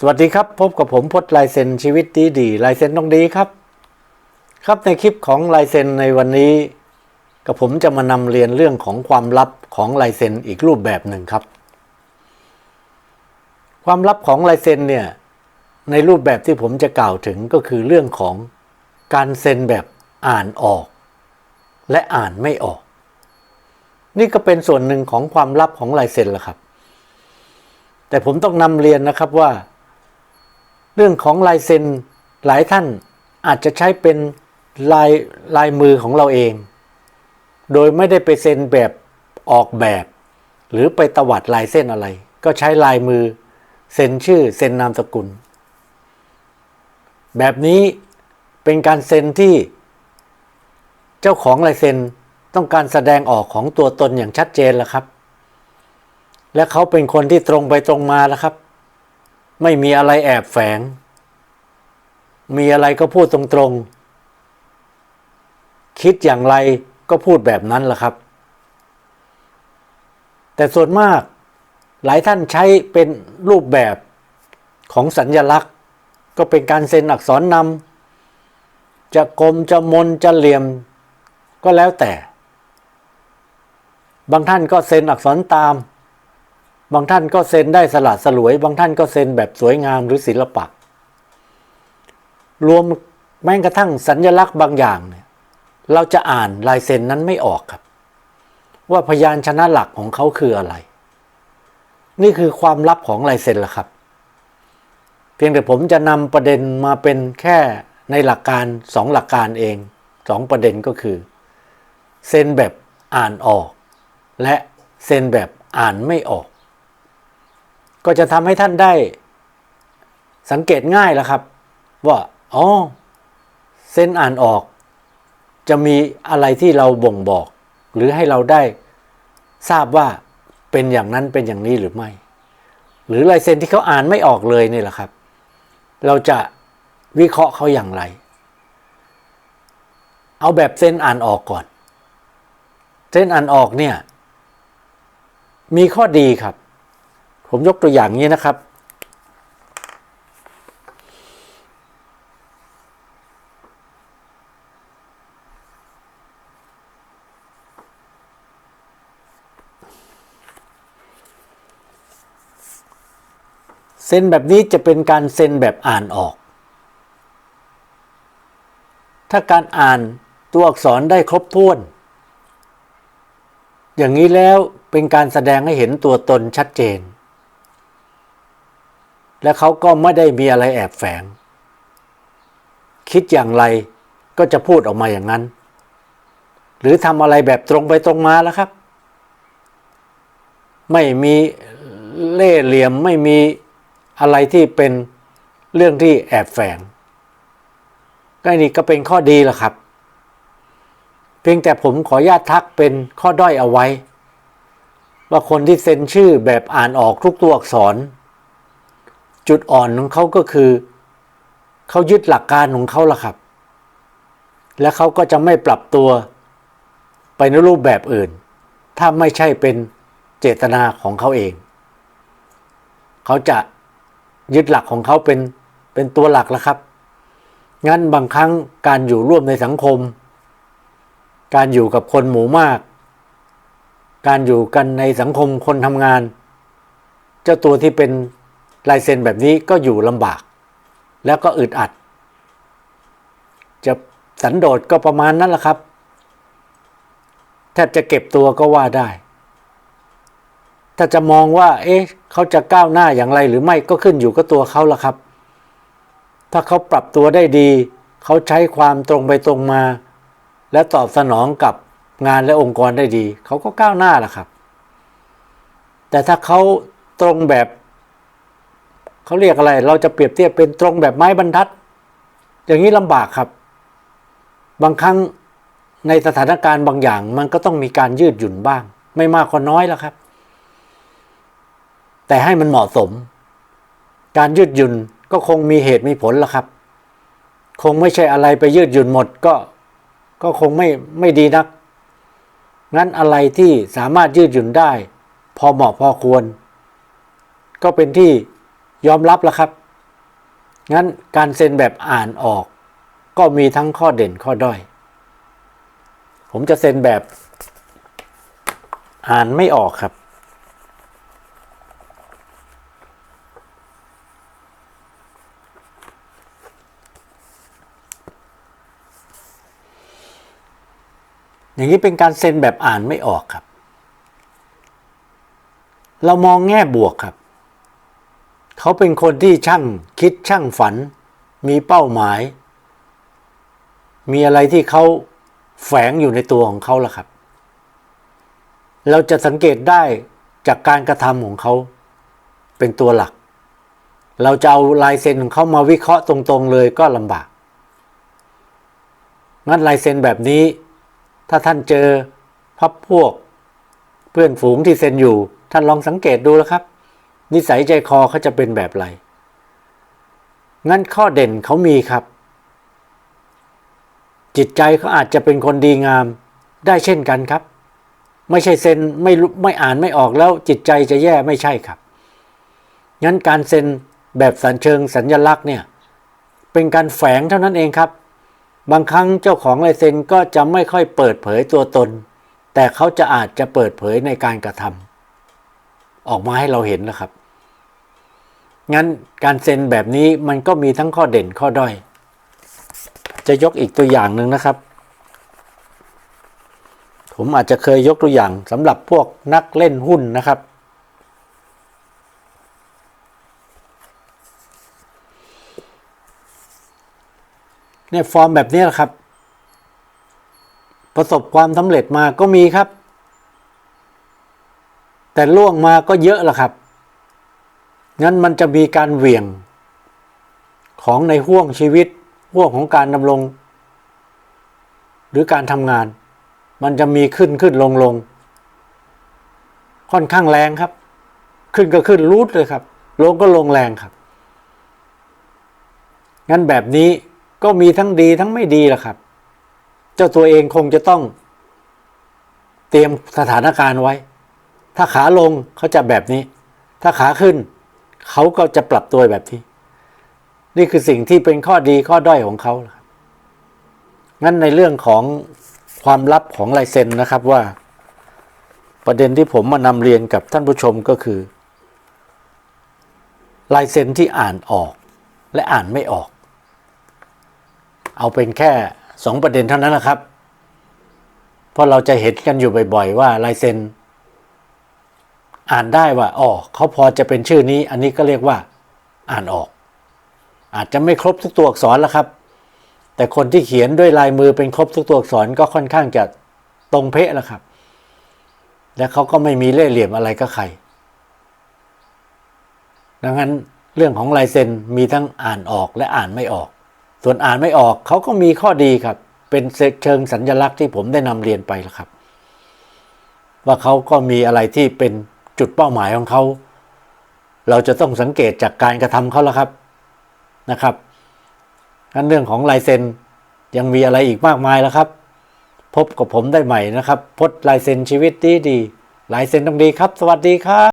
สวัสดีครับ พบกับผมพจน์ลายเซ็นชีวิตดีดีลายเซ็นต้องดีครับ ครับในคลิปของลายเซ็นในวันนี้ กับผมจะมานำเรียนเรื่องของความลับของลายเซ็นอีกรูปแบบหนึ่งครับ ความลับของลายเซ็นเนี่ยในรูปแบบที่ผมจะกล่าวถึงก็คือเรื่องของการเซ็นแบบอ่านออก และอ่านไม่ออก นี่ก็เป็นส่วนหนึ่งของความลับของลายเซ็นละครับ แต่ผมต้องนำเรียนนะครับว่า เรื่องของลายเซ็นหลายท่านอาจจะใช้เป็นลายลายมือของเราเอง โดยไม่ได้ไปเซ็นแบบออกแบบ หรือไปตวัดลายเส้นอะไร ก็ใช้ลายมือเซ็นชื่อเซ็นนามสกุล แบบนี้เป็นการเซ็นที่ เจ้าของลายเซ็นต้องการแสดงออกของตัวตนอย่างชัดเจนแล้วครับ และเขาเป็นคนที่ตรงไปตรงมาแล้วครับ ไม่มีอะไรแอบแฝง มีอะไรก็พูดตรงๆ คิดอย่างไรก็พูดแบบนั้นแหละครับ แต่ส่วนมากหลายท่านใช้เป็นรูปแบบของสัญญลักษณ์ ก็เป็นการเซ็นอักษรนำจะกลมจะมนจะเหลี่ยม ก็แล้วแต่ บางท่านก็เซ็นอักษรตาม บางท่านก็เซ็นได้สลัดสลวย บางท่านก็เซ็นแบบสวยงามหรือศิลปะ รวมแม้กระทั่งสัญญลักษณ์บางอย่างเนี่ยเราจะอ่านลายเซ็นนั้นไม่ออกครับ ว่าพยานชนะหลักของเขาคืออะไร นี่คือความลับของลายเซ็นละครับ เพียงแต่ผมจะนำประเด็นมาเป็นแค่ในหลักการสองหลักการเองสองประเด็นก็คือ เซ็นแบบอ่านออก และเซ็นแบบอ่านไม่ออก ก็จะทำให้ท่านได้สังเกตง่ายแล้วครับ ว่าอ๋อเซ็นอ่านออก จะมีอะไรที่เราบ่งบอก หรือให้เราได้ทราบว่าเป็นอย่างนั้นเป็นอย่างนี้หรือไม่ หรือลายเซ็นที่เขาอ่านไม่ออกเลยนี่แหละครับ เราจะวิเคราะห์เขาอย่างไร เอาแบบเส้นอ่านออกก่อน เส้นอ่านออกเนี่ย มีข้อดีครับ ผมยกตัวอย่างนี้นะครับ เซ็นแบบนี้จะเป็นการเซ็นแบบอ่านออก ถ้าการอ่านตัวอักษรได้ครบถ้วน อย่างนี้แล้วเป็นการแสดงให้เห็นตัวตนชัดเจน และเขาก็ไม่ได้มีอะไรแอบแฝง คิดอย่างไรก็จะพูดออกมาอย่างนั้น หรือทำอะไรแบบตรงไปตรงมาแล้วครับ ไม่มีเล่เหลี่ยมไม่มีอะไรที่เป็นเรื่องที่แอบแฝงก็นี่ก็เป็นข้อดีละครับ เพียงแต่ผมขออนุญาตทักเป็นข้อด้อยเอาไว้ ว่าคนที่เซ็นชื่อแบบอ่านออกทุกตัวอักษร จุดอ่อนของเขาก็คือ เขายึดหลักการของเขาละครับ และเขาก็จะไม่ปรับตัวไปในรูปแบบอื่น ถ้าไม่ใช่เป็นเจตนาของเขาเอง เขาจะยึดหลักของเขาเป็นเป็นตัวหลักแล้วครับ งั้นบางครั้งการอยู่ร่วมในสังคม การอยู่กับคนหมู่มาก การอยู่กันในสังคมคนทำงาน เจ้าตัวที่เป็น ลายเซ็นแบบนี้ก็อยู่ลำบาก แล้วก็อึดอัด จะสันโดษก็ประมาณนั้นแหละครับ แทบจะเก็บตัวก็ว่าได้ ถ้าจะมองว่า เอ๊ะ เขาจะก้าวหน้าอย่างไรหรือไม่ก็ขึ้นอยู่กับตัวเขาละครับ ถ้าเขาปรับตัวได้ดี เขาใช้ความตรงไปตรงมา และตอบสนองกับงานและองค์กรได้ดี เขาก็ก้าวหน้าละครับ แต่ถ้าเขาตรงแบบ เขาเรียกอะไร เราจะเปรียบเทียบเป็นตรงแบบไม้บรรทัด อย่างนี้ลำบากครับ บางครั้งในสถานการณ์บางอย่าง มันก็ต้องมีการยืดหยุ่นบ้าง ไม่มากก็น้อยแล้วครับ แต่ให้มันเหมาะสม การยืดหยุ่นก็คงมีเหตุมีผลละครับ คงไม่ใช่อะไรไปยืดหยุ่นหมดก็ก็คงไม่ไม่ดีนัก งั้นอะไรที่สามารถยืดหยุ่นได้ พอเหมาะพอควร ก็เป็นที่ ยอมรับและครับ งั้นการเซ็นแบบอ่านออก ก็มีทั้งข้อเด่นข้อด้อย ผมจะเซ็นแบบอ่านไม่ออกครับ อย่างนี้เป็นการเซ็นแบบอ่านไม่ออกครับ เรามองแง่บวกครับ เขาเป็นคนที่ช่างคิดช่างฝัน มีเป้าหมาย มีอะไรที่เขาแฝงอยู่ในตัวของเขาล่ะครับ เราจะสังเกตได้จากการกระทำของเขาเป็นตัวหลัก เราจะเอาลายเซ็นของเขามาวิเคราะห์ตรงๆเลยก็ลำบาก งั้นลายเซ็นแบบนี้ ถ้าท่านเจอพับพวก เพื่อนฝูงที่เซ็นอยู่ท่านลองสังเกตดูแล้วครับ นิสัยใจคอเขาจะเป็นแบบไร งั้นข้อเด่นเขามีครับ จิตใจเขาอาจจะเป็นคนดีงามได้เช่นกันครับ ไม่ใช่เซ็นไม่รู้ไม่อ่านไม่ออกแล้วจิตใจจะแย่ไม่ใช่ครับ งั้นการเซ็นแบบสัญเชิงสัญญลักษณ์เนี่ยเป็นการแฝงเท่านั้นเองครับ บางครั้งเจ้าของลายเซ็นก็จะไม่ค่อยเปิดเผยตัวตน แต่เขาจะอาจจะเปิดเผยในการกระทำออกมาให้เราเห็นนะครับ งั้นการเซ็นแบบนี้มันก็มีทั้งข้อเด่นข้อด้อย จะยกอีกตัวอย่างหนึ่งนะครับ ผมอาจจะเคยยกตัวอย่างสำหรับพวกนักเล่นหุ้นนะครับ เนี่ยฟอร์มแบบนี้แหละครับ ประสบความสำเร็จมาก็มีครับ แต่ล่วงมาก็เยอะละครับ งั้นมันจะมีการเหวี่ยงของในห่วงชีวิตห่วงของการดำรง หรือการทำงาน มันจะมีขึ้นขึ้นลงลงค่อนข้างแรงครับ ขึ้นก็ขึ้นรูดเลยครับ ลงก็ลงแรงครับ งั้นแบบนี้ก็มีทั้งดีทั้งไม่ดีแหละครับ เจ้าตัวเองคงจะต้อง เตรียมสถานการณ์ไว้ ถ้าขาลงเขาจะแบบนี้ ถ้าขาขึ้น เขาก็จะปรับตัวแบบนี้นี่คือสิ่งที่เป็นข้อดีข้อด้อยของเขาครับงั้นในเรื่องของความลับของลายเซ็นนะครับว่า ประเด็นที่ผมมานำเรียนกับท่านผู้ชมก็คือลายเซ็นที่อ่านออกและอ่านไม่ออก เอาเป็นแค่สองประเด็นเท่านั้นนะครับ เพราะเราจะเห็นกันอยู่บ่อย ๆ ว่าลายเซ็น อ่านได้ว่าอ๋อเขาพอจะเป็นชื่อนี้ อันนี้ก็เรียกว่าอ่านออก อาจจะไม่ครบทุกตัวอักษรแล้วครับ แต่คนที่เขียนด้วยลายมือเป็นครบทุกตัวอักษรก็ค่อนข้างจะตรงเป๊ะแล้วครับ และเขาก็ไม่มีเล่ห์เหลี่ยมอะไรกับใคร ดังนั้นเรื่องของลายเซ็นมีทั้งอ่านออกและอ่านไม่ออก ส่วนอ่านไม่ออกเขาก็มีข้อดีครับ เป็นเชิงสัญญลักษณ์ที่ผมได้นำเรียนไปแล้วครับ ว่าเขาก็มีอะไรที่เป็น จุดเป้าหมายของเขา เราจะต้องสังเกตจากการกระทำเขาแล้วครับนะครับงั้นเรื่องของลายเซ็นยังมีอะไรอีกมากมายแล้วครับ พบกับผมได้ใหม่นะครับ พดลายเซ็นชีวิตดีดีลายเซ็นต้องดีครับ สวัสดีครับ